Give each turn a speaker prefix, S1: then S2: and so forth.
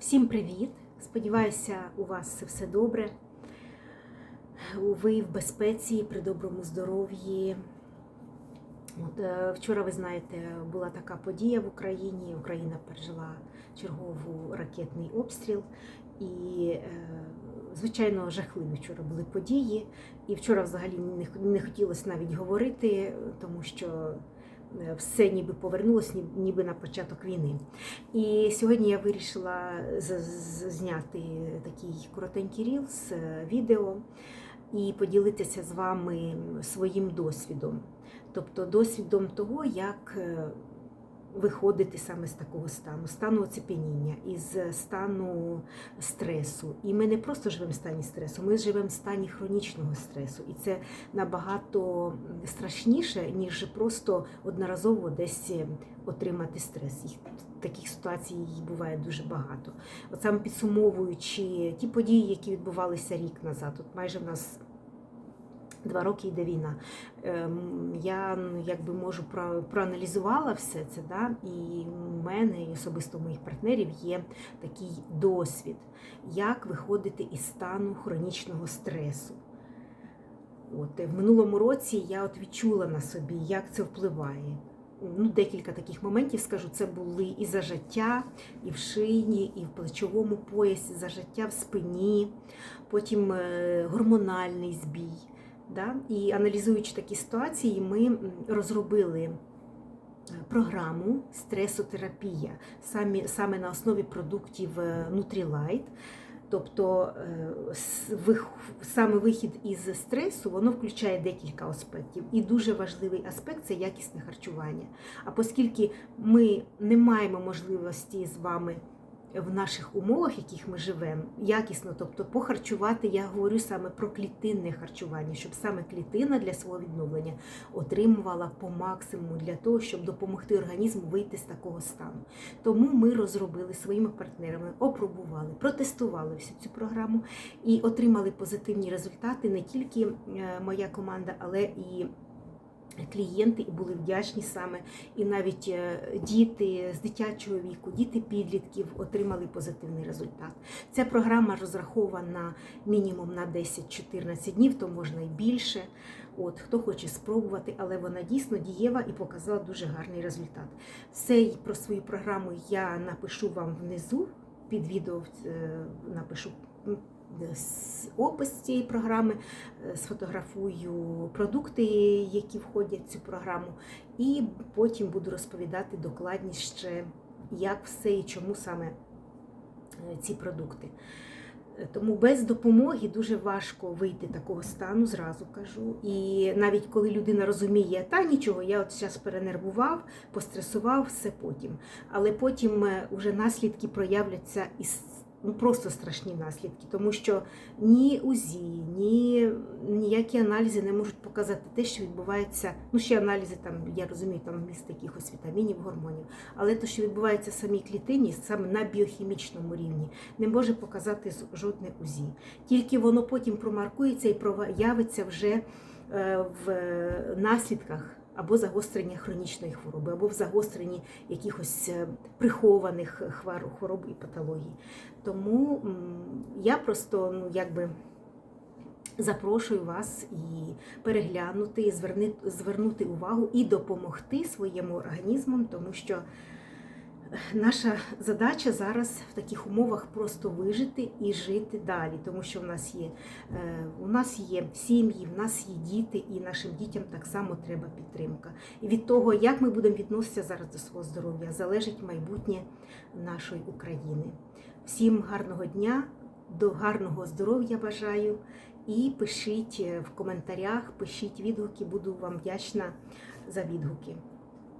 S1: Всім привіт! Сподіваюся, у вас все добре. Ви в безпеці, при доброму здоров'ї. От, е, вчора, ви знаєте, була така подія в Україні. Україна пережила черговий ракетний обстріл. І, е, звичайно, жахливі вчора були події. І вчора взагалі не, хотілося навіть говорити, тому що все ніби повернулось, ніби на початок війни. І сьогодні я вирішила зняти такий коротенький рілс, е, відео і поділитися з вами своїм досвідом. Тобто досвідом того, як е, виходити саме з такого стану, стану оцепеніння, із стану стресу. І ми не просто живемо в стані стресу, ми живемо в стані хронічного стресу. І це набагато страшніше, ніж просто одноразово десь отримати стрес. Таких ситуацій буває дуже багато. От саме підсумовуючи ті події, які відбувалися рік назад, от майже в нас. Два роки йде війна. Ем, Я якби можу про- проаналізувала все це, да? і у мене, і особисто у моїх партнерів є такий досвід, як виходити із стану хронічного стресу. От, в минулому році я от відчула на собі, як це впливає. Ну, декілька таких моментів скажу. Це були і зажаття, і в шиї, і в плечовому поясі, зажаття в спині, потім е, гормональний збій. Да? І аналізуючи такі ситуації, ми розробили е, програму стресотерапія самі, саме на основі продуктів е, Nutrilite. Тобто е, саме вихід із стресу воно включає декілька аспектів. І дуже важливий аспект це якісне харчування. А оскільки ми не маємо можливості з вами в наших умовах, в яких ми живемо, якісно, тобто похарчувати, я говорю саме про клітинне харчування, щоб саме клітина для свого відновлення отримувала по максимуму для того, щоб допомогти організму вийти з такого стану. Тому ми розробили своїми партнерами, опробували, протестували всю цю програму і отримали позитивні результати не тільки е, моя команда, але і клієнти і були вдячні саме, і навіть е, діти з дитячого віку, діти підлітків отримали позитивний результат. Ця програма розрахована мінімум на 10-14 днів, то можна і більше. От хто хоче спробувати, але вона дійсно дієва і показала дуже гарний результат. Все про свою програму я напишу вам внизу. Під відео е, напишу опис цієї програми, е, сфотографую продукти, які входять в цю програму, і потім буду розповідати докладніше, як все і чому саме е, ці продукти. Е, Тому без допомоги дуже важко вийти такого стану, зразу кажу. І навіть коли людина розуміє, та нічого, я от зараз перенервував, постресував, все потім. Але потім е, уже наслідки проявляться із ну просто страшні наслідки, тому що ні УЗІ, ні ніякі аналізи не можуть показати те, що відбувається. Ну ще аналізи там, я розумію, там вміст якихось вітамінів, гормонів, але те, що відбувається в самій клітині, саме на біохімічному рівні, не може показати жодне УЗІ. Тільки воно потім промаркується і проявиться вже е, в наслідках. Або загострення хронічної хвороби, або в загостренні якихось е, прихованих хвороб і патологій. Тому я просто ну, якби запрошую вас і переглянути, зверни, звернути увагу і допомогти своєму організму, тому що наша задача зараз в таких умовах просто вижити і жити далі, тому що в нас є, е, у нас є сім'ї, в нас є діти, і нашим дітям так само треба підтримка. І від того, як ми будемо відноситися зараз до свого здоров'я, залежить майбутнє нашої України. Всім гарного дня, до гарного здоров'я бажаю. І пишіть е, в коментарях, пишіть відгуки, буду вам вдячна за відгуки.